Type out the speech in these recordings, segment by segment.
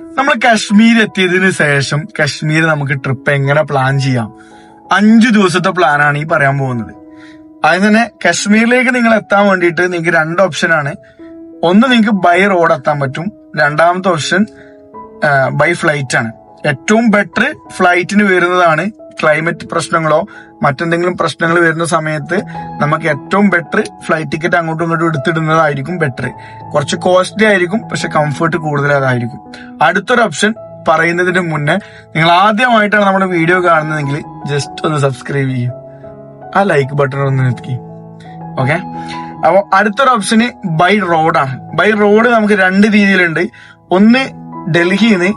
നമ്മൾ കാശ്മീർ എത്തിയതിന് ശേഷം കാശ്മീർ നമുക്ക് ട്രിപ്പ് എങ്ങനെ പ്ലാൻ ചെയ്യാം? അഞ്ചു ദിവസത്തെ പ്ലാനാണ് ഈ പറയാൻ പോകുന്നത്. അതിന് തന്നെ കാശ്മീരിലേക്ക് നിങ്ങൾ എത്താൻ വേണ്ടിയിട്ട് നിങ്ങൾക്ക് രണ്ട് ഓപ്ഷനാണ് ഒന്ന് നിങ്ങൾക്ക് ബൈ റോഡ് എത്താൻ പറ്റും. രണ്ടാമത്തെ ഓപ്ഷൻ ബൈ ഫ്ലൈറ്റ് ആണ്. ഏറ്റവും ബെറ്റർ ഫ്ലൈറ്റിന് വരുന്നതാണ് ക്ലൈമറ്റ് പ്രശ്നങ്ങളോ മറ്റെന്തെങ്കിലും പ്രശ്നങ്ങൾ വരുന്ന സമയത്ത് നമുക്ക് ഏറ്റവും ബെറ്റർ ഫ്ലൈറ്റ് ടിക്കറ്റ് അങ്ങോട്ടും ഇങ്ങോട്ടും എടുത്തിടുന്നതായിരിക്കും ബെറ്റർ കുറച്ച് കോസ്റ്റ്ലി ആയിരിക്കും പക്ഷെ കംഫർട്ട് കൂടുതൽ അതായിരിക്കും. അടുത്തൊരു ഓപ്ഷൻ പറയുന്നതിന് മുന്നേ നിങ്ങൾ ആദ്യമായിട്ടാണ് നമ്മുടെ വീഡിയോ കാണുന്നതെങ്കിൽ ജസ്റ്റ് ഒന്ന് സബ്സ്ക്രൈബ് ചെയ്യും. ആ ലൈക്ക് ബട്ടൺ ഒന്ന് നിർത്തി. ഓക്കെ അപ്പൊ അടുത്തൊരു ഓപ്ഷന് ബൈ റോഡാണ് ബൈ റോഡ് നമുക്ക് രണ്ട് രീതിയിലുണ്ട്. ഒന്ന് ഡൽഹിന്ന്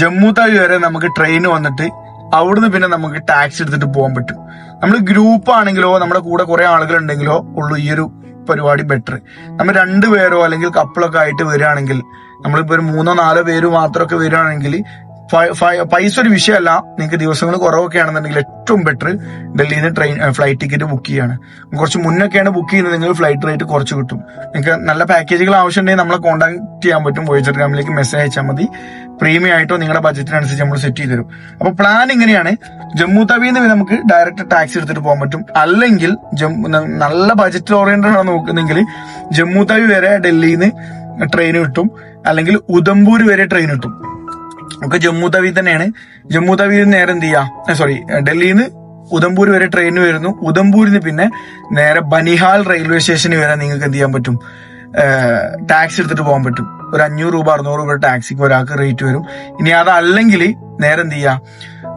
ജമ്മു താവി വരെ നമുക്ക് ട്രെയിൻ വന്നിട്ട് അവിടുന്ന് പിന്നെ നമുക്ക് ടാക്സി എടുത്തിട്ട് പോകാൻ പറ്റും. നമ്മൾ ഗ്രൂപ്പ് ആണെങ്കിലോ നമ്മുടെ കൂടെ കുറെ ആളുകൾ ഉണ്ടെങ്കിലോ ഉള്ളൂ ഈ ഒരു പരിപാടി ബെറ്റർ നമ്മൾ രണ്ടു പേരോ അല്ലെങ്കിൽ കപ്പിളൊക്കെ ആയിട്ട് വരികയാണെങ്കിൽ നമ്മളിപ്പോ ഒരു മൂന്നോ നാലോ പേര് മാത്രമൊക്കെ വരികയാണെങ്കിൽ പൈസ ഒരു വിഷയമല്ല. നിങ്ങൾക്ക് ദിവസങ്ങൾ കുറവൊക്കെ ആണെന്നുണ്ടെങ്കിൽ ഏറ്റവും ബെറ്റർ ഡൽഹിയിൽ നിന്ന് ട്രെയിൻ ഫ്ലൈറ്റ് ടിക്കറ്റ് ബുക്ക് ചെയ്യാണ്. കുറച്ച് മുന്നൊക്കെയാണ് ബുക്ക് ചെയ്യുന്നത്. നിങ്ങൾ ഫ്ലൈറ്റ് റേറ്റ് കുറച്ച് കിട്ടും. നിങ്ങൾക്ക് നല്ല പാക്കേജുകൾ ആവശ്യമുണ്ടെങ്കിൽ നമ്മളെ കോൺടാക്ട് ചെയ്യാൻ പറ്റും. വോയിസ് ഗ്രാമിലേക്ക് മെസ്സേജ് അയച്ചാൽ മതി. പ്രീമിയം ആയിട്ടോ നിങ്ങളുടെ ബജറ്റിനനുസരിച്ച് നമ്മൾ സെറ്റ് ചെയ്ത് തരും അപ്പൊ പ്ലാൻ ഇങ്ങനെയാണ്. ജമ്മു തവിന്ന് നമുക്ക് ഡയറക്റ്റ് ടാക്സി എടുത്തിട്ട് പോകാൻ പറ്റും. അല്ലെങ്കിൽ നല്ല ബജറ്റ് ഓറിയന്റഡ് ആണ് നോക്കുന്നെങ്കിൽ ജമ്മു തവി വരെ ഡൽഹിയിൽ നിന്ന് ട്രെയിൻ കിട്ടും. അല്ലെങ്കിൽ ഉദംപൂർ വരെ ട്രെയിൻ കിട്ടും. ഒക്കെ ജമ്മു തവി തന്നെയാണ്. ജമ്മു തവിയിൽ നേരെ എന്ത് ചെയ്യാ? സോറി ഡൽഹിയിൽ നിന്ന് ഉദംപൂർ വരെ ട്രെയിൻ വരുന്നു. ഉദംപൂരിൽ നിന്ന് പിന്നെ നേരെ ബനിഹാൽ റെയിൽവേ സ്റ്റേഷനിൽ വരെ നിങ്ങൾക്ക് എന്ത് ചെയ്യാൻ പറ്റും? ടാക്സി എടുത്തിട്ട് പോകാൻ പറ്റും. ഒരു അഞ്ഞൂറ് രൂപ അറുന്നൂറ് രൂപ ടാക്സിക്ക് ഒരാൾക്ക് റേറ്റ് വരും. ഇനി അതല്ലെങ്കിൽ നേരെ എന്ത് ചെയ്യാം?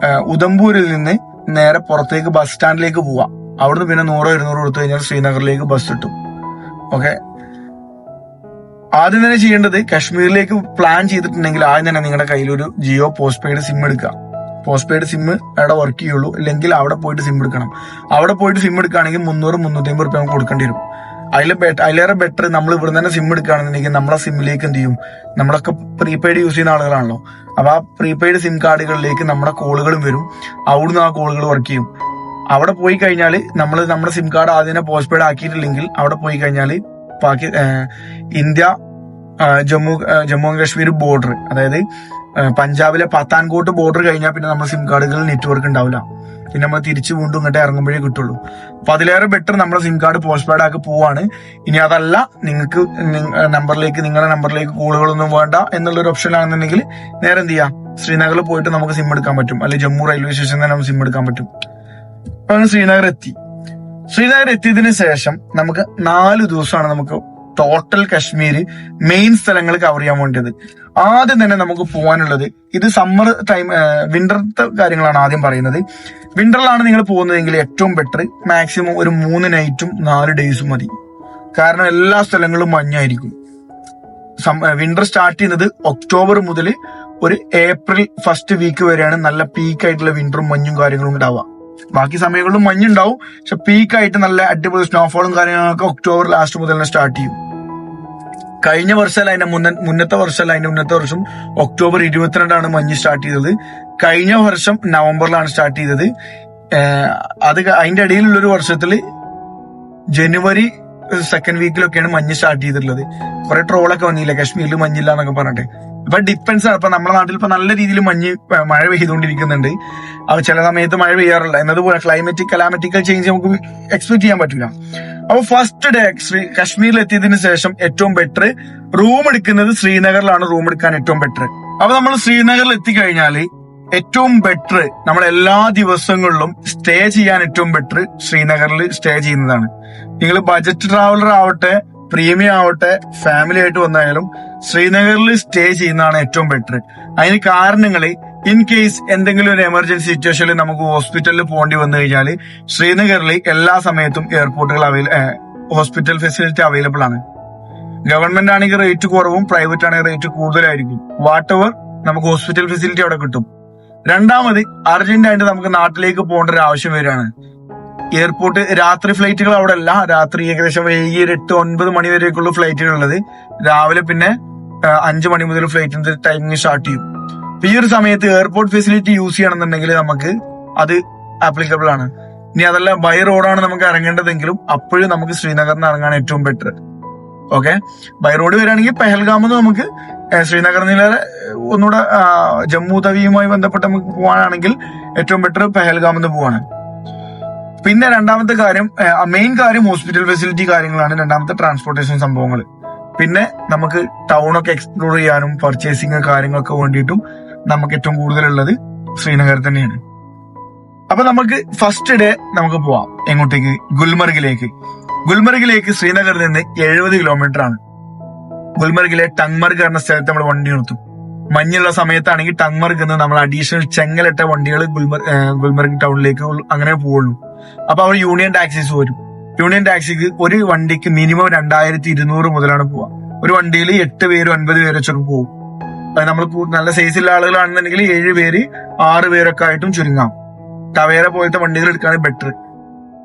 ഏഹ് ഉദംപൂരിൽ നിന്ന് നേരെ പുറത്തേക്ക് ബസ് സ്റ്റാൻഡിലേക്ക് പോവാം. അവിടുന്ന് പിന്നെ നൂറോ ഇരുന്നൂറോ കൊടുത്തു കഴിഞ്ഞാൽ ശ്രീനഗറിലേക്ക് ബസ് കിട്ടും. ഓക്കെ ആദ്യം തന്നെ ചെയ്യേണ്ടത് കശ്മീരിലേക്ക് പ്ലാൻ ചെയ്തിട്ടുണ്ടെങ്കിൽ ആദ്യം തന്നെ നിങ്ങളുടെ കയ്യിൽ ഒരു ജിയോ പോസ്റ്റ് പെയ്ഡ് സിം എടുക്കുക. പോസ്റ്റ് പെയ്ഡ് സിം അവിടെ വർക്ക് ചെയ്യുള്ളൂ. അല്ലെങ്കിൽ അവിടെ പോയിട്ട് സിം എടുക്കണം. അവിടെ പോയിട്ട് സിം എടുക്കുകയാണെങ്കിൽ മുന്നൂറ് മുന്നൂറ്റി അമ്പത് റുപ്യ നമുക്ക് കൊടുക്കേണ്ടി വരും. അതിൽ അതിലേറെ ബെറ്റർ നമ്മൾ ഇവിടെ തന്നെ സിം എടുക്കുകയാണെന്നുണ്ടെങ്കിൽ നമ്മളെ സിമ്മിലേക്ക് എന്ത് ചെയ്യും? നമ്മളൊക്കെ പ്രീപെയ്ഡ് യൂസ് ചെയ്യുന്ന ആളുകളാണല്ലോ. അപ്പൊ ആ പ്രീപെയ്ഡ് സിം കാർഡുകളിലേക്ക് നമ്മുടെ കോളുകളും വരും. അവിടുന്ന് ആ കോളുകൾ വർക്ക് ചെയ്യും. അവിടെ പോയി കഴിഞ്ഞാൽ നമ്മൾ നമ്മുടെ സിം കാർഡ് ആദ്യം പോസ്റ്റ് പെയ്ഡ് ആക്കിയിട്ടില്ലെങ്കിൽ അവിടെ പോയി കഴിഞ്ഞാൽ പാകി India Jammu Jammu and Kashmir border അതായത് പഞ്ചാബിലെ പത്താൻകോട്ട് ബോർഡർ കഴിഞ്ഞാൽ പിന്നെ നമ്മുടെ സിം കാർഡുകളിൽ നെറ്റ്വർക്ക് ഉണ്ടാവില്ല പിന്നെ നമ്മൾ തിരിച്ചു വീണ്ടും ഇങ്ങോട്ട് ഇറങ്ങുമ്പോഴേ കിട്ടുള്ളൂ. അപ്പൊ അതിലേറെ ബെറ്റർ നമ്മുടെ സിം കാർഡ് പോസ്റ്റ് പാഡ് ആക്കി പോവാണ്. ഇനി അതല്ല നിങ്ങൾക്ക് നമ്പറിലേക്ക് നിങ്ങളുടെ നമ്പറിലേക്ക് കോളുകളൊന്നും വേണ്ട എന്നുള്ള ഒരു ഓപ്ഷൻ ആണെന്നുണ്ടെങ്കിൽ നേരെ എന്ത് ചെയ്യാം? ശ്രീനഗറിൽ പോയിട്ട് നമുക്ക് സിം എടുക്കാൻ പറ്റും. അല്ലെങ്കിൽ ജമ്മു റെയിൽവേ സ്റ്റേഷനിൽ തന്നെ നമുക്ക് സിം എടുക്കാൻ പറ്റും. അപ്പൊ അങ്ങനെ ശ്രീനഗർ എത്തി. ശ്രീനഗർ എത്തിയതിന് ശേഷം നമുക്ക് നാല് ദിവസമാണ് നമുക്ക് ടോട്ടൽ കാശ്മീർ മെയിൻ സ്ഥലങ്ങൾ കവർ ചെയ്യാൻ വേണ്ടത് ആദ്യം തന്നെ നമുക്ക് പോകാനുള്ളത് ഇത് സമ്മർ ടൈം വിന്റർത്തെ കാര്യങ്ങളാണ് ആദ്യം പറയുന്നത്. വിന്ററിലാണ് നിങ്ങൾ പോകുന്നതെങ്കിൽ ഏറ്റവും ബെറ്റർ മാക്സിമം ഒരു മൂന്ന് നൈറ്റും നാല് ഡേയ്സും മതി. കാരണം എല്ലാ സ്ഥലങ്ങളും മഞ്ഞായിരിക്കും. വിന്റർ സ്റ്റാർട്ട് ചെയ്യുന്നത് ഒക്ടോബർ മുതൽ ഒരു ഏപ്രിൽ ഫസ്റ്റ് വീക്ക് വരെയാണ് നല്ല പീക്ക് ആയിട്ടുള്ള വിന്ററും മഞ്ഞും കാര്യങ്ങളും ഉണ്ടാവുക. ബാക്കി സമയങ്ങളിലും മഞ്ഞുണ്ടാവും. പക്ഷെ പീക്ക് ആയിട്ട് നല്ല അടിപൊളി സ്നോഫോളും കാര്യങ്ങളൊക്കെ ഒക്ടോബർ ലാസ്റ്റ് മുതൽ സ്റ്റാർട്ട് ചെയ്യും. കഴിഞ്ഞ വർഷമല്ല അതിന്റെ മുന്ന മുന്നത്തെ വർഷമല്ല അതിന്റെ മുന്നത്തെ വർഷം ഒക്ടോബർ ഇരുപത്തിരണ്ടാണ് മഞ്ഞ് സ്റ്റാർട്ട് ചെയ്തത്. കഴിഞ്ഞ വർഷം നവംബറിലാണ് സ്റ്റാർട്ട് ചെയ്തത്. അത് അതിന്റെ ഇടയിലുള്ള ഒരു വർഷത്തിൽ ജനുവരി സെക്കൻഡ് വീക്കിലൊക്കെയാണ് മഞ്ഞ് സ്റ്റാർട്ട് ചെയ്തിട്ടുള്ളത്. കുറെ ട്രോളൊക്കെ വന്നില്ല കാശ്മീരിൽ മഞ്ഞില്ല എന്നൊക്കെ പറഞ്ഞിട്ട്. ഇപ്പൊ ഡിപ്പെൻസ് ആണ്. ഇപ്പൊ നമ്മുടെ നാട്ടിൽ ഇപ്പൊ നല്ല രീതിയിൽ മഞ്ഞ് മഴ പെയ്തുകൊണ്ടിരിക്കുന്നുണ്ട്. അത് ചില സമയത്ത് മഴ പെയ്യാറില്ല. എന്നതുപോലെ ക്ലൈമറ്റിക് കലാമറ്റിക്കൽ ചേഞ്ച് നമുക്ക് എക്സ്പെക്ട് ചെയ്യാൻ പറ്റില്ല അപ്പൊ ഫസ്റ്റ് ഡേ കാശ്മീരിൽ എത്തിയതിന് ശേഷം ഏറ്റവും ബെറ്റർ റൂം എടുക്കുന്നത് ശ്രീനഗറിലാണ് റൂം എടുക്കാൻ ഏറ്റവും ബെറ്റർ അപ്പൊ നമ്മൾ ശ്രീനഗറിൽ എത്തിക്കഴിഞ്ഞാൽ ഏറ്റവും ബെറ്റർ നമ്മൾ എല്ലാ ദിവസങ്ങളിലും സ്റ്റേ ചെയ്യാൻ ഏറ്റവും ബെറ്റർ ശ്രീനഗറിൽ സ്റ്റേ ചെയ്യുന്നതാണ്. നിങ്ങൾ ബജറ്റ് ട്രാവലർ ആവട്ടെ പ്രീമിയം ആവട്ടെ ഫാമിലി ആയിട്ട് വന്നായാലും ശ്രീനഗറിൽ സ്റ്റേ ചെയ്യുന്നതാണ് ഏറ്റവും ബെറ്റർ അതിന് കാരണങ്ങൾ ഇൻ കേസ് എന്തെങ്കിലും ഒരു എമർജൻസി സിറ്റുവേഷനിൽ നമുക്ക് ഹോസ്പിറ്റലിൽ പോകേണ്ടി വന്നു കഴിഞ്ഞാൽ ശ്രീനഗറിൽ എല്ലാ സമയത്തും എയർപോർട്ടുകൾ അവൈല ഹോസ്പിറ്റൽ ഫെസിലിറ്റി അവൈലബിൾ ആണ്. ഗവൺമെന്റ് ആണെങ്കിൽ റേറ്റ് കുറവും പ്രൈവറ്റ് ആണെങ്കിൽ റേറ്റ് കൂടുതലായിരിക്കും. വാട്ട് എവർ നമുക്ക് ഹോസ്പിറ്റൽ ഫെസിലിറ്റി അവിടെ കിട്ടും. രണ്ടാമത് അർജന്റ് ആയിട്ട് നമുക്ക് നാട്ടിലേക്ക് പോകേണ്ട ഒരു ആവശ്യം വരികയാണ്. എയർപോർട്ട് രാത്രി ഫ്ലൈറ്റുകൾ അവിടെ അല്ല രാത്രി ഏകദേശം വൈകി ഒരു എട്ട് ഒൻപത് മണി വരെയൊക്കെയുള്ള ഫ്ലൈറ്റുകൾ ഉള്ളത് രാവിലെ പിന്നെ അഞ്ച് മണി മുതൽ ഫ്ലൈറ്റിന്റെ ടൈമിംഗ് സ്റ്റാർട്ട് ചെയ്യും. ഈ ഒരു സമയത്ത് എയർപോർട്ട് ഫെസിലിറ്റി യൂസ് ചെയ്യണമെന്നുണ്ടെങ്കിൽ നമുക്ക് അത് ആപ്ലിക്കബിൾ ആണ്. ഇനി അതല്ല ബൈ റോഡാണ് നമുക്ക് ഇറങ്ങേണ്ടതെങ്കിലും അപ്പോഴും നമുക്ക് ശ്രീനഗറിന് ഇറങ്ങാൻ ഏറ്റവും ബെറ്റർ ഓക്കെ ബൈ റോഡ് വരികയാണെങ്കിൽ പെഹൽഗാമെന്ന് നമുക്ക് ശ്രീനഗറിൽ ഒന്നുകൂടെ ജമ്മു തവിയുമായി ബന്ധപ്പെട്ട് നമുക്ക് പോകാനാണെങ്കിൽ ഏറ്റവും ബെറ്റർ പെഹൽഗാമിൽ നിന്ന് പോവാണ്. പിന്നെ രണ്ടാമത്തെ കാര്യം മെയിൻ കാര്യം ഹോസ്പിറ്റൽ ഫെസിലിറ്റി കാര്യങ്ങളാണ് രണ്ടാമത്തെ ട്രാൻസ്പോർട്ടേഷൻ സംഭവങ്ങൾ പിന്നെ നമുക്ക് ടൗൺ ഒക്കെ എക്സ്പ്ലോർ ചെയ്യാനും പർച്ചേസിങ് കാര്യങ്ങളൊക്കെ വേണ്ടിയിട്ടും നമുക്ക് ഏറ്റവും കൂടുതലുള്ളത് ശ്രീനഗർ തന്നെയാണ്. അപ്പൊ നമുക്ക് ഫസ്റ്റ് ഡേ നമുക്ക് പോവാം എങ്ങോട്ടേക്ക്? ഗുൽമർഗിലേക്ക്. ഗുൽമർഗിലേക്ക് ശ്രീനഗറിൽ നിന്ന് എഴുപത് കിലോമീറ്റർ ആണ്. ഗുൽമർഗിലെ ടങ്മർഗ് എന്ന സ്ഥലത്ത് നമ്മൾ വണ്ടി നിർത്തും. മഞ്ഞുള്ള സമയത്താണെങ്കിൽ ടങ്മർഗ് എന്ന് നമ്മൾ അഡീഷണൽ ചെങ്ങലിട്ട വണ്ടികൾ ഗുൽമർഗ് ഗുൽമർഗ് ടൗണിലേക്ക് അങ്ങനെ പോവുള്ളൂ. അപ്പൊ അവർ യൂണിയൻ ടാക്സീസ് വരും. യൂണിയൻ ടാക്സിക്ക് ഒരു വണ്ടിക്ക് മിനിമം രണ്ടായിരത്തി ഇരുന്നൂറ് മുതലാണ് പോവുക. ഒരു വണ്ടിയിൽ എട്ട് പേര് ഒൻപത് പേര് വെച്ചൊക്കെ പോകും നമ്മൾ നല്ല സൈസുള്ള ആളുകളാണെന്നുണ്ടെങ്കിൽ ഏഴ് പേര് ആറ് പേരൊക്കെ ആയിട്ടും ചുരുങ്ങാം. ടവേര പോലത്തെ വണ്ടികൾ എടുക്കുകയാണ് ബെറ്റർ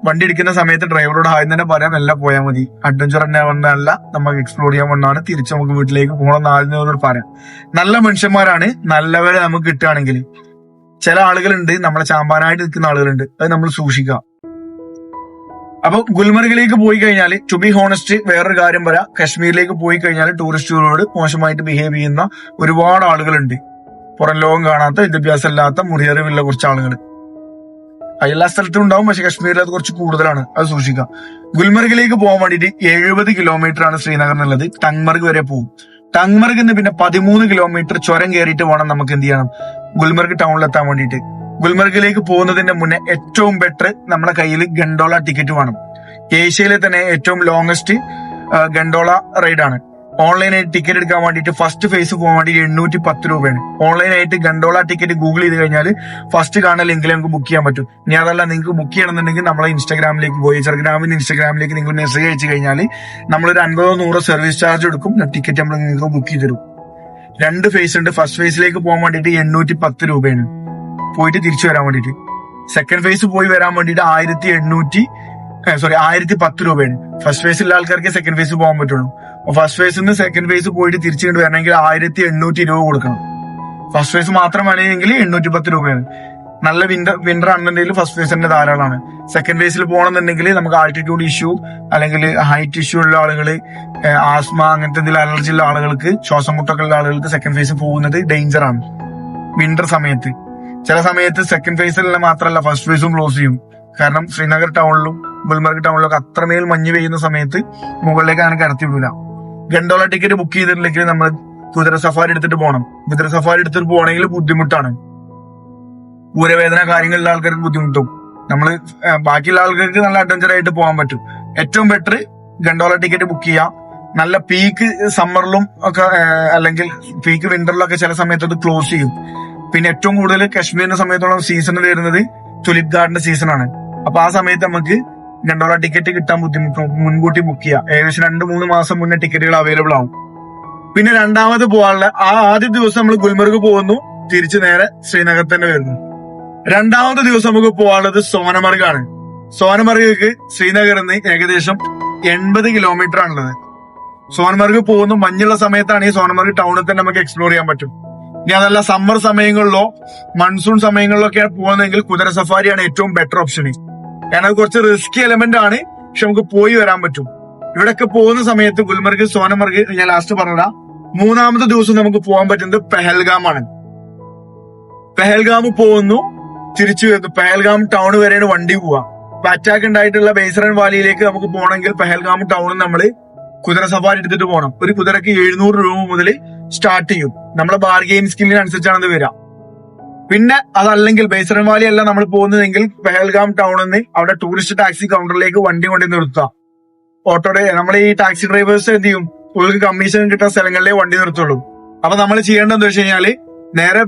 വണ്ടി എടുക്കുന്ന സമയത്ത് ഡ്രൈവറോട് ആദ്യം തന്നെ പറയാം എല്ലാം പോയാൽ മതി. അഡ്വഞ്ചർ തന്നെ വന്നല്ല നമുക്ക് എക്സ്പ്ലോർ ചെയ്യാൻ വന്നാണ് തിരിച്ച് നമുക്ക് വീട്ടിലേക്ക് പോകണം ആദ്യം പറയാം. നല്ല മനുഷ്യന്മാരാണ് നല്ലവരെ നമുക്ക് കിട്ടുകയാണെങ്കിൽ. ചില ആളുകളുണ്ട് നമ്മളെ ചാമ്പാനായിട്ട് നിൽക്കുന്ന ആളുകളുണ്ട് അത് നമ്മൾ സൂക്ഷിക്കുക അപ്പൊ ഗുൽമർഗിലേക്ക് പോയി കഴിഞ്ഞാൽ ടു ബി ഹോണസ്റ്റ് വേറൊരു കാര്യം പറയാം. കശ്മീരിലേക്ക് പോയി കഴിഞ്ഞാൽ ടൂറിസ്റ്റുകളോട് മോശമായിട്ട് ബിഹേവ് ചെയ്യുന്ന ഒരുപാട് ആളുകളുണ്ട്. പുറം ലോകം കാണാത്ത വിദ്യാഭ്യാസം ഇല്ലാത്ത മുറിയറിവുള്ള കുറച്ച് ആളുകൾ എല്ലാ സ്ഥലത്തും ഉണ്ടാവും പക്ഷെ കശ്മീരിൽ അത് കുറച്ച് കൂടുതലാണ്. അത് സൂക്ഷിക്കാം. ഗുൽമർഗിലേക്ക് പോകാൻ വേണ്ടിയിട്ട് എഴുപത് കിലോമീറ്റർ ആണ് ശ്രീനഗർ എന്നുള്ളത് ടങ്മർഗ് വരെ പോകും. ടങ്മർഗ് നിന്ന് പിന്നെ പതിമൂന്ന് കിലോമീറ്റർ ചുരം കയറിയിട്ട് വേണം നമുക്ക് എന്ത് ചെയ്യണം ഗുൽമർഗ് ടൗണിൽ എത്താൻ വേണ്ടിയിട്ട്. ഗുൽമർഗിലേക്ക് പോകുന്നതിന്റെ മുന്നേ ഏറ്റവും ബെറ്റർ നമ്മുടെ കയ്യിൽ ഗണ്ടോള ടിക്കറ്റ് വേണം. ഏഷ്യയിലെ തന്നെ ഏറ്റവും ലോങ്സ്റ്റ് ഗണ്ടോള റൈഡാണ് ഓൺലൈനായിട്ട് ടിക്കറ്റ് എടുക്കാൻ വേണ്ടിയിട്ട് ഫസ്റ്റ് ഫേസ് പോകാൻ വേണ്ടി എണ്ണൂറ്റി പത്ത് രൂപയാണ് ഓൺലൈനായിട്ട് ഗണ്ടോള ടിക്കറ്റ് ഗൂഗിൾ ചെയ്ത് കഴിഞ്ഞാൽ ഫസ്റ്റ് കാണുന്ന ലിങ്കിൽ നമുക്ക് ബുക്ക് ചെയ്യാൻ പറ്റും. ഇനി അതല്ല നിങ്ങൾക്ക് ബുക്ക് ചെയ്യണമെന്നുണ്ടെങ്കിൽ നമ്മളെ ഇൻസ്റ്റാഗ്രാമിലേക്ക് പോയി. ചെറുഗ്രാമിന്റെ ഇൻസ്റ്റാഗ്രാമിലേക്ക് നിങ്ങൾ മെസ്സേജ് അയച്ചു കഴിഞ്ഞാൽ നമ്മളൊരു അൻപതോ നൂറോ സർവീസ് ചാർജ് എടുക്കും. ടിക്കറ്റ് നമ്മൾ നിങ്ങൾക്ക് ബുക്ക് ചെയ്ത് തരും. രണ്ട് ഫേസ് ഉണ്ട്. ഫസ്റ്റ് ഫേസിലേക്ക് പോകാൻ വേണ്ടിയിട്ട് എണ്ണൂറ്റി പത്ത് രൂപയാണ്. പോയിട്ട് തിരിച്ചു വരാൻ വേണ്ടിയിട്ട്. സെക്കൻഡ് ഫേസ് പോയി വരാൻ വേണ്ടിയിട്ട് ആയിരത്തി എണ്ണൂറ്റി സോറി ആയിരത്തി പത്ത് രൂപയാണ് ഫസ്റ്റ് ഫേസിലുള്ള ആൾക്കാർക്ക് സെക്കൻഡ് ഫേസ് പോകാൻ പറ്റുള്ളൂ. ഫസ്റ്റ് ഫേസിൽ നിന്ന് സെക്കൻഡ് ഫേസ് പോയിട്ട് തിരിച്ചു കൊണ്ട് വരണമെങ്കിൽ ആയിരത്തി എണ്ണൂറ്റി രൂപ കൊടുക്കണം. ഫസ്റ്റ് ഫേസ് മാത്രം വേണമെങ്കിൽ എണ്ണൂറ്റി പത്ത് രൂപയാണ്. നല്ല വിന്റർ വിന്റർ ആണെന്നുണ്ടെങ്കിൽ ഫസ്റ്റ് ഫേസ് തന്നെ ധാരാളമാണ്. സെക്കൻഡ് ഫേസിൽ പോകണമെന്നുണ്ടെങ്കിൽ നമുക്ക് ആൾട്ടിറ്റ്യൂഡ് ഇഷ്യൂ അല്ലെങ്കിൽ ഹൈറ്റ് ഇഷ്യൂ ഉള്ള ആളുകൾ ആസ്മ അങ്ങനത്തെ എന്തെങ്കിലും അലർജി ഉള്ള ആളുകൾക്ക് ശ്വാസം മുട്ടൊക്കെ ഉള്ള ആളുകൾക്ക് സെക്കൻഡ് ഫേസ് പോകുന്നത് ഡേഞ്ചർ ആണ്. വിന്റർ സമയത്ത്. ചില സമയത്ത് സെക്കൻഡ് ഫേസിൽ മാത്രമല്ല ഫസ്റ്റ് ഫേസും ക്ലോസ് ചെയ്യും. കാരണം ശ്രീനഗർ ടൗണിലും ഗുൽമർഗ് ടൗണിലൊക്കെ അത്രമേൽ മഞ്ഞ് പെയ്യുന്ന സമയത്ത് മുകളിലേക്ക് അങ്ങനെ കടത്തി വിടില്ല ഗണ്ടോള ടിക്കറ്റ് ബുക്ക് ചെയ്തിട്ടില്ലെങ്കിൽ നമ്മൾ കുതിര സഫാരി എടുത്തിട്ട് പോകണം കുതിര സഫാരി എടുത്തിട്ട് പോകണമെങ്കിൽ ബുദ്ധിമുട്ടാണ്. ഊരവേദന കാര്യങ്ങളുള്ള ആൾക്കാർക്ക് ബുദ്ധിമുട്ടും. നമ്മൾ ബാക്കിയുള്ള ആൾക്കാർക്ക് നല്ല അഡ്വഞ്ചർ ആയിട്ട് പോകാൻ പറ്റും. ഏറ്റവും ബെറ്റർ ഗണ്ടോള ടിക്കറ്റ് ബുക്ക് ചെയ്യാം. നല്ല പീക്ക് സമ്മറിലും ഒക്കെ അല്ലെങ്കിൽ പീക്ക് വിന്ററിലൊക്കെ ചില സമയത്ത് ക്ലോസ് ചെയ്യും. പിന്നെ ഏറ്റവും കൂടുതൽ കശ്മീരിന്റെ സമയത്തോളം സീസൺ വരുന്നത് തുലിപ് ഗാർഡന്റെ സീസണാണ് അപ്പൊ ആ സമയത്ത് നമുക്ക് ഗണ്ടോള ടിക്കറ്റ് കിട്ടാൻ ബുദ്ധിമുട്ടും മുൻകൂട്ടി ബുക്ക് ചെയ്യാം. ഏകദേശം രണ്ട് മൂന്ന് മാസം മുന്നേ ടിക്കറ്റുകൾ അവൈലബിൾ ആവും. പിന്നെ രണ്ടാമത് പോകാനുള്ള ആ ആദ്യ ദിവസം നമ്മൾ ഗുൽമർഗ് പോകുന്നു തിരിച്ചു നേരെ ശ്രീനഗർ തന്നെ വരുന്നു. രണ്ടാമത്തെ ദിവസം നമുക്ക് പോകാനുള്ളത് സോനമർഗാണ്. ആണ് സോനമർഗിലേക്ക് ശ്രീനഗറിൽ നിന്ന് ഏകദേശം എൺപത് കിലോമീറ്റർ ആണുള്ളത്. സോനമർഗ് പോകുന്നു മഞ്ഞുള്ള സമയത്താണ് ഈ സോനമർഗ് ടൗണിൽ തന്നെ നമുക്ക് എക്സ്പ്ലോർ ചെയ്യാൻ പറ്റും. ഇനി അതല്ല സമ്മർ സമയങ്ങളിലോ മൺസൂൺ സമയങ്ങളിലോ ഒക്കെ പോകുന്നതെങ്കിൽ കുതിര സഫാരിയാണ് ഏറ്റവും ബെറ്റർ ഓപ്ഷൻ കാരണം അത് കുറച്ച് റിസ്കി എലമെന്റ് ആണ്. പക്ഷെ നമുക്ക് പോയി വരാൻ പറ്റും. ഇവിടൊക്കെ പോകുന്ന സമയത്ത് ഗുൽമർഗ് സോനമർഗ് ഞാൻ ലാസ്റ്റ് പറഞ്ഞതാ. മൂന്നാമത്തെ ദിവസം നമുക്ക് പോകാൻ പറ്റുന്നത് പെഹൽഗാം ആണ് പെഹൽഗാം പോകുന്നു തിരിച്ചു വരുന്നു. പെഹൽഗാം ടൗൺ വരെയാണ് വണ്ടി പോവാ. അറ്റാക്ക് ഉണ്ടായിട്ടുള്ള ബേസറൻ വാലിയിലേക്ക് നമുക്ക് പോകണമെങ്കിൽ പെഹൽഗാം ടൗണിൽ നമ്മൾ കുതിര സഫാരി എടുത്തിട്ട് പോകണം. ഒരു കുതിരക്ക് എഴുന്നൂറ് രൂപ മുതൽ സ്റ്റാർട്ട് ചെയ്യും. നമ്മളെ ബാർഗെയിൻ സ്കില്ലിനനുസരിച്ചാണ് ഇത് വരിക. പിന്നെ അതല്ലെങ്കിൽ ബേസറൻ വാലി അല്ല നമ്മൾ പോകുന്നതെങ്കിൽ പെഹൽഗാം ടൗണിൽ നിന്ന് അവിടെ ടൂറിസ്റ്റ് ടാക്സി കൗണ്ടറിലേക്ക് വണ്ടി കൊണ്ടു നിർത്താം. ഓട്ടോടെ നമ്മൾ ഈ ടാക്സി ഡ്രൈവേഴ്സ് എന്ത് ചെയ്യും ഉള്ളിൽ കമ്മീഷൻ കിട്ടുന്ന സ്ഥലങ്ങളിലേ വണ്ടി നിർത്തുള്ളൂ. അപ്പൊ നമ്മൾ ചെയ്യേണ്ടത് എന്താ വെച്ച് കഴിഞ്ഞാൽ നേരെ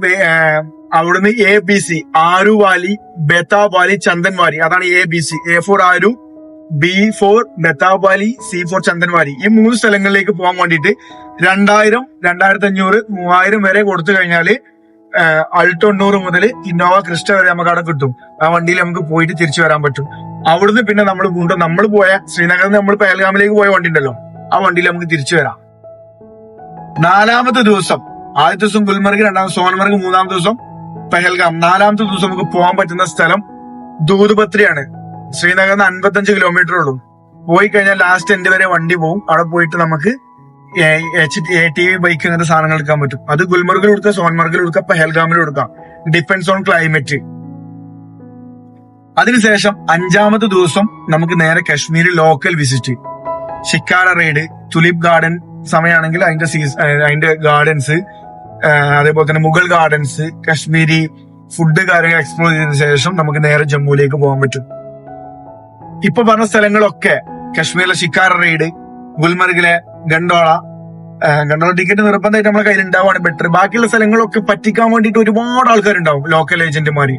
അവിടുന്ന് A B C Aru valley Betaab valley അതാണ് A B C A for Aru B for Betaab valley C for Chandan valley. ഈ മൂന്ന് സ്ഥലങ്ങളിലേക്ക് പോകാൻ വേണ്ടിയിട്ട് രണ്ടായിരം രണ്ടായിരത്തി അഞ്ഞൂറ് മൂവായിരം വരെ കൊടുത്തു കഴിഞ്ഞാൽ അൾട്ടൊണ്ണൂറ് മുതൽ ഇന്നോവ ക്രിസ്റ്റ വരെ നമുക്ക് അവിടെ കിട്ടും. ആ വണ്ടിയിൽ നമുക്ക് പോയിട്ട് തിരിച്ചു വരാൻ പറ്റും. അവിടുന്ന് പിന്നെ നമ്മൾ വീണ്ടും നമ്മൾ പോയ ശ്രീനഗറിൽ നിന്ന് നമ്മൾ പെഹൽഗാമിലേക്ക് പോയ വണ്ടി ഉണ്ടല്ലോ. ആ വണ്ടിയിൽ നമുക്ക് തിരിച്ചു വരാം. നാലാമത്തെ ദിവസം ആദ്യത്തെ ദിവസം ഗുൽമർഗ് രണ്ടാമത്തെ സോൻമർഗ് മൂന്നാമത്തെ ദിവസം പെഹൽഗാം. നാലാമത്തെ ദിവസം നമുക്ക് പോകാൻ പറ്റുന്ന സ്ഥലം ദൂതുപത്രിയാണ്. ശ്രീനഗറിന് അൻപത്തഞ്ച് കിലോമീറ്റർ ഉള്ളൂ. പോയി കഴിഞ്ഞാൽ ലാസ്റ്റ് എൻഡ് വരെ വണ്ടി പോകും അവിടെ പോയിട്ട് നമുക്ക് ടി വി ബൈക്ക് അങ്ങനത്തെ സാധനങ്ങൾ എടുക്കാൻ പറ്റും. അത് ഗുൽമർഗിൽ കൊടുക്കാം സോൻമർഗിൽ കൊടുക്കാം പെഹൽഗാമിൽ കൊടുക്കാം ഡിപ്പെൻസ് ഓൺ ക്ലൈമറ്റ് അതിനുശേഷം അഞ്ചാമത്തെ ദിവസം നമുക്ക് നേരെ Kashmir local visit shikara ride tulip garden സമയമാണെങ്കിൽ അതിന്റെ സീസൺ അതിന്റെ ഗാർഡൻസ് അതേപോലെ തന്നെ മുഗൾ ഗാർഡൻസ് കശ്മീരി ഫുഡ് കാര്യങ്ങൾ എക്സ്പ്ലോർ ചെയ്തതിനു ശേഷം നമുക്ക് നേരെ ജമ്മുവിലേക്ക് പോകാൻ പറ്റും. ഇപ്പൊ പറഞ്ഞ സ്ഥലങ്ങളൊക്കെ കശ്മീരിലെ ഷിക്കാര റൈഡ് ഗുൽമർഗിലെ ഗണ്ടോള. ഗണ്ടോള ടിക്കറ്റ് നിർബന്ധമായിട്ട് നമ്മളെ കയ്യിൽ ഉണ്ടാവുകയാണ് ബെറ്റർ ബാക്കിയുള്ള സ്ഥലങ്ങളൊക്കെ പറ്റിക്കാൻ വേണ്ടിയിട്ട് ഒരുപാട് ആൾക്കാരുണ്ടാവും ലോക്കൽ ഏജന്റുമാര്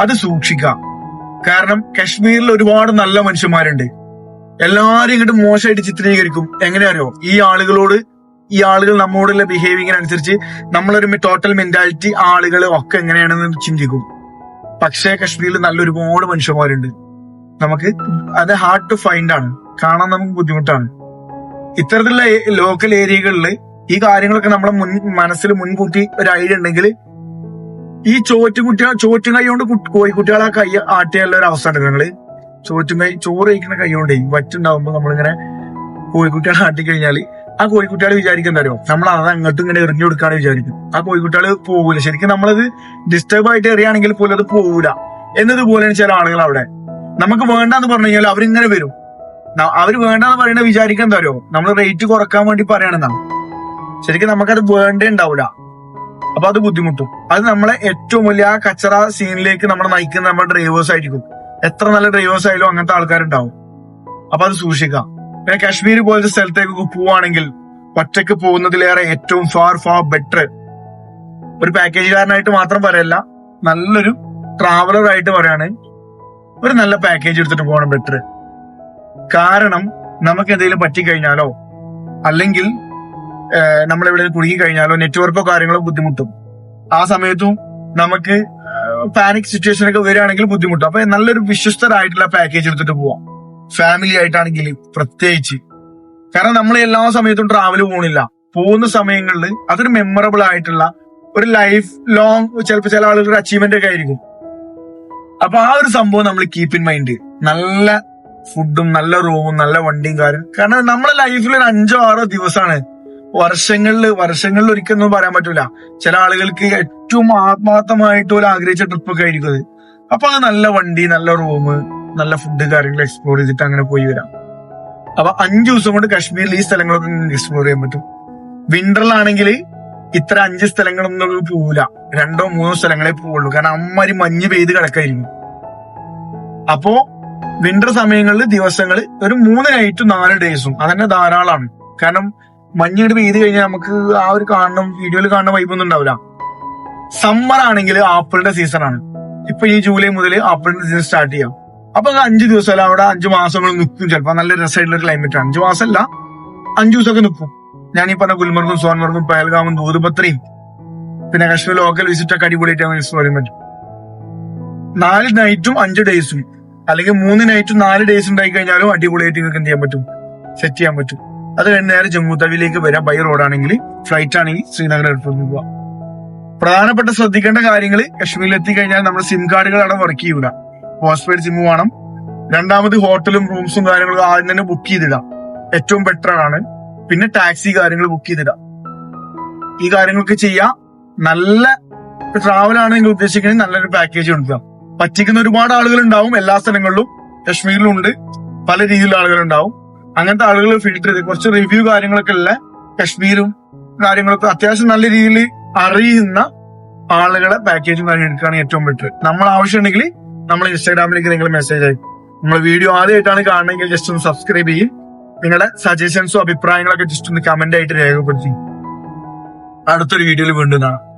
അത് സൂക്ഷിക്കാം കാരണം കശ്മീരിൽ ഒരുപാട് നല്ല മനുഷ്യന്മാരുണ്ട്. എല്ലാരും ഇങ്ങോട്ട് മോശമായിട്ട് ചിത്രീകരിക്കും. എങ്ങനെ അറിയോ ഈ ആളുകളോട് ഈ ആളുകൾ നമ്മോടുള്ള ബിഹേവിയറിനനുസരിച്ച് നമ്മളൊരു ടോട്ടൽ മെന്റാലിറ്റി ആളുകൾ ഒക്കെ എങ്ങനെയാണെന്ന് ചിന്തിക്കും. പക്ഷേ കശ്മീരിൽ നല്ല ഒരുപാട് മനുഷ്യന്മാരുണ്ട്. നമുക്ക് അത് ഹാർഡ് ടു ഫൈൻഡ് ആണ്. കാണാൻ നമുക്ക് ബുദ്ധിമുട്ടാണ്. ഇത്തരത്തിലുള്ള ലോക്കൽ ഏരിയകളിൽ ഈ കാര്യങ്ങളൊക്കെ നമ്മളെ മുൻ മനസ്സിൽ മുൻകൂട്ടി ഒരു ഐഡിയ ഉണ്ടെങ്കിൽ ഈ ചോറ്റുകുട്ടികൾ ചോറ്റും കൈ കൊണ്ട് കോഴിക്കുട്ടികളെ കൈ ആട്ടിയുള്ള ഒരു അവസ്ഥ ഉണ്ട് നിങ്ങൾ. ചോറ്റും കൈ ചോറ് കഴിക്കുന്ന കൈ കൊണ്ടേ വറ്റുണ്ടാവുമ്പോ നമ്മളിങ്ങനെ കോഴിക്കുട്ടികളെ ആട്ടി കഴിഞ്ഞാൽ ആ കോഴിക്കുട്ടികൾ വിചാരിക്കുന്ന തരുമോ നമ്മൾ അത് അങ്ങോട്ടും ഇങ്ങനെ എറിഞ്ഞു കൊടുക്കാണ് വിചാരിക്കും. ആ കോഴിക്കുട്ടികൾ പോകൂല ശരിക്കും നമ്മളത് ഡിസ്റ്റർബ് ആയിട്ട് എറിയാണെങ്കിൽ പോലും അത് പോകൂല എന്നതുപോലെയാണ് ചില ആളുകൾ അവിടെ. നമുക്ക് വേണ്ടെന്ന് പറഞ്ഞു കഴിഞ്ഞാൽ അവരിങ്ങനെ വരും. അവർ വേണ്ടാന്ന് പറയണ വിചാരിക്കാൻ തരുമോ നമ്മൾ റേറ്റ് കുറയ്ക്കാൻ വേണ്ടി പറയണെന്നാണ് ശരിക്കും നമുക്കത് വേണ്ടേ ഉണ്ടാവില്ല അപ്പൊ അത് ബുദ്ധിമുട്ടും. അത് നമ്മളെ ഏറ്റവും വലിയ ആ കച്ചറ സീനിലേക്ക് നമ്മളെ നയിക്കുന്ന നമ്മുടെ ഡ്രൈവേഴ്സ് ആയിരിക്കും. എത്ര നല്ല ഡ്രൈവേഴ്സ് ആയാലും അങ്ങനത്തെ ആൾക്കാരുണ്ടാവും. അപ്പൊ അത് സൂക്ഷിക്കാം പിന്നെ കാശ്മീർ പോലത്തെ സ്ഥലത്തേക്ക് പോവാണെങ്കിൽ ഒറ്റയ്ക്ക് പോകുന്നതിലേറെ ഏറ്റവും ഫാർ ഫാർ ബെറ്റർ ഒരു പാക്കേജുകാരനായിട്ട് മാത്രം പറയല്ല നല്ലൊരു ട്രാവലർ ആയിട്ട് പറയാണ്. ഒരു നല്ല പാക്കേജ് എടുത്തിട്ട് പോകണം ബെറ്റർ കാരണം നമുക്ക് എന്തെങ്കിലും പറ്റിക്കഴിഞ്ഞാലോ അല്ലെങ്കിൽ നമ്മൾ എവിടെ കുടുങ്ങി കഴിഞ്ഞാലോ നെറ്റ്വർക്കോ കാര്യങ്ങളോ ബുദ്ധിമുട്ടും. ആ സമയത്തും നമുക്ക് പാനിക് സിറ്റുവേഷൻ ഒക്കെ വരികയാണെങ്കിൽ ബുദ്ധിമുട്ടും. അപ്പൊ നല്ലൊരു വിശ്വസ്തരായിട്ടുള്ള പാക്കേജ് എടുത്തിട്ട് പോവാം. ഫാമിലി ആയിട്ടാണെങ്കിൽ പ്രത്യേകിച്ച്. കാരണം നമ്മൾ എല്ലാ സമയത്തും ട്രാവൽ പോകണില്ല പോകുന്ന സമയങ്ങളിൽ അതൊരു മെമ്മറബിൾ ആയിട്ടുള്ള ഒരു ലൈഫ് ലോങ് ചിലപ്പോൾ ചില ആളുകളുടെ അച്ചീവ്മെന്റ് ഒക്കെ ആയിരിക്കും. അപ്പൊ ആ ഒരു സംഭവം നമ്മൾ കീപ്പ് ഇൻ മൈൻഡ് നല്ല ഫുഡും നല്ല റൂമും നല്ല വണ്ടിയും കാര്യം കാരണം നമ്മുടെ ലൈഫിൽ ഒരു അഞ്ചോ ആറോ ദിവസമാണ് വർഷങ്ങളിൽ വർഷങ്ങളിൽ ഒരിക്കലൊന്നും പറയാൻ പറ്റൂല. ചില ആളുകൾക്ക് ഏറ്റവും ആത്മാർത്ഥമായിട്ട് ഒരു ആഗ്രഹിച്ച ട്രിപ്പ് ഒക്കെ ആയിരിക്കും അത്. അപ്പൊ അത് നല്ല വണ്ടി നല്ല റൂം നല്ല ഫുഡ് കാര്യങ്ങൾ എക്സ്പ്ലോർ ചെയ്തിട്ട് അങ്ങനെ പോയി വരാം. അപ്പൊ അഞ്ചു ദിവസം കൊണ്ട് കാശ്മീരിൽ ഈ സ്ഥലങ്ങളൊക്കെ എക്സ്പ്ലോർ ചെയ്യാൻ പറ്റും. വിന്ററിലാണെങ്കിൽ ഇത്ര അഞ്ച് സ്ഥലങ്ങളൊന്നും പോവില്ല രണ്ടോ മൂന്നോ സ്ഥലങ്ങളെ പോവുള്ളൂ. കാരണം അമ്മമാര് മഞ്ഞ് പെയ്ത് കിടക്കായിരുന്നു. അപ്പോ വിന്റർ സമയങ്ങളിൽ ദിവസങ്ങൾ ഒരു മൂന്ന് നൈറ്റും നാല് ഡേയ്സും അതന്നെ ധാരാളമാണ് കാരണം മഞ്ഞീട് പെയ്ത് കഴിഞ്ഞാൽ നമുക്ക് ആ ഒരു കാണണം വീഡിയോയിൽ കാണുന്ന വൈബൊന്നും ഉണ്ടാവില്ല സമ്മർ ആണെങ്കിൽ ആപ്പിളിന്റെ സീസണാണ് ഇപ്പൊ ഈ ജൂലൈ മുതൽ ആപ്പിളിന്റെ സീസൺ സ്റ്റാർട്ട് ചെയ്യാം. അപ്പൊ അഞ്ച് ദിവസം അവിടെ അഞ്ചു മാസങ്ങൾ നിൽക്കും ചിലപ്പോൾ നല്ല രസമായിട്ടുള്ള ക്ലൈമറ്റ് ആണ്. അഞ്ചു മാസമല്ല അഞ്ചു ദിവസമൊക്കെ നിൽക്കും ഞാൻ ഈ പറഞ്ഞ ഗുൽമർഗും സോൻമർഗും പഹൽഗാമും ദൂതുപത്രയും പിന്നെ കശ്മീർ ലോക്കൽ വിസിറ്റ് ഒക്കെ അടിപൊളിയായിട്ട് പറയാൻ പറ്റും. നാല് നൈറ്റും അഞ്ച് ഡേയ്സും അല്ലെങ്കിൽ മൂന്ന് നൈറ്റും നാല് ഡേയ്സ് ഉണ്ടായി കഴിഞ്ഞാലും അടിപൊളിയായിട്ട് നിങ്ങൾക്ക് എന്ത് ചെയ്യാൻ പറ്റും? സെറ്റ് ചെയ്യാൻ പറ്റും. അത് കഴിഞ്ഞ് നേരെ ജമ്മു തവിയിലേക്ക് വരാം. ബൈ റോഡ് ആണെങ്കിൽ ഫ്ലൈറ്റ് ആണെങ്കിൽ ശ്രീനഗർ എയർപോർട്ടിൽ നിന്ന് പോവാം. പ്രധാനപ്പെട്ട ശ്രദ്ധിക്കേണ്ട കാര്യങ്ങൾ കശ്മീരിൽ എത്തിക്കഴിഞ്ഞാൽ നമ്മുടെ സിം കാർഡുകൾ അവിടെ വർക്ക് ചെയ്യൂല. പോസ്റ്റ് പെയ്ഡ് സിം വേണം. രണ്ടാമത് ഹോട്ടലും റൂംസും കാര്യങ്ങളും ആദ്യം തന്നെ ബുക്ക് ചെയ്തിടാം. ഏറ്റവും ബെറ്റർ ആണ്. പിന്നെ ടാക്സി കാര്യങ്ങൾ ബുക്ക് ചെയ്തിടാം. ഈ കാര്യങ്ങളൊക്കെ ചെയ്യാം. നല്ല ട്രാവൽ നിങ്ങൾ ഉദ്ദേശിക്കുന്നത്. നല്ലൊരു പാക്കേജ് എടുക്കുക പറ്റിക്കുന്ന ഒരുപാട് ആളുകൾ ഉണ്ടാവും എല്ലാ സ്ഥലങ്ങളിലും. കശ്മീരിലും ഉണ്ട് പല രീതിയിലുള്ള ആളുകൾ ഉണ്ടാവും അങ്ങനത്തെ ആളുകൾ ഫിൽട്ടർ ചെയ്ത് കുറച്ച് റിവ്യൂ കാര്യങ്ങളൊക്കെ ഉള്ള കശ്മീരും കാര്യങ്ങളൊക്കെ അത്യാവശ്യം നല്ല രീതിയിൽ അറിയുന്ന ആളുകളെ പാക്കേജും കാര്യം എടുക്കുകയാണ് ഏറ്റവും ബെറ്റർ നമ്മൾ ആവശ്യമുണ്ടെങ്കിൽ നമ്മൾ ഇൻസ്റ്റാഗ്രാമിലേക്ക് നിങ്ങൾ മെസ്സേജ് അയക്കും നമ്മൾ വീഡിയോ ആദ്യമായിട്ടാണ് കാണണമെങ്കിൽ ജസ്റ്റ് ഒന്ന് സബ്സ്ക്രൈബ് ചെയ്യും. നിങ്ങളുടെ സജഷൻസും അഭിപ്രായങ്ങളൊക്കെ ജസ്റ്റ് ഒന്ന് കമന്റ് ആയിട്ട് രേഖപ്പെടുത്തി. അടുത്തൊരു വീഡിയോയിൽ വീണ്ടും കാണാം.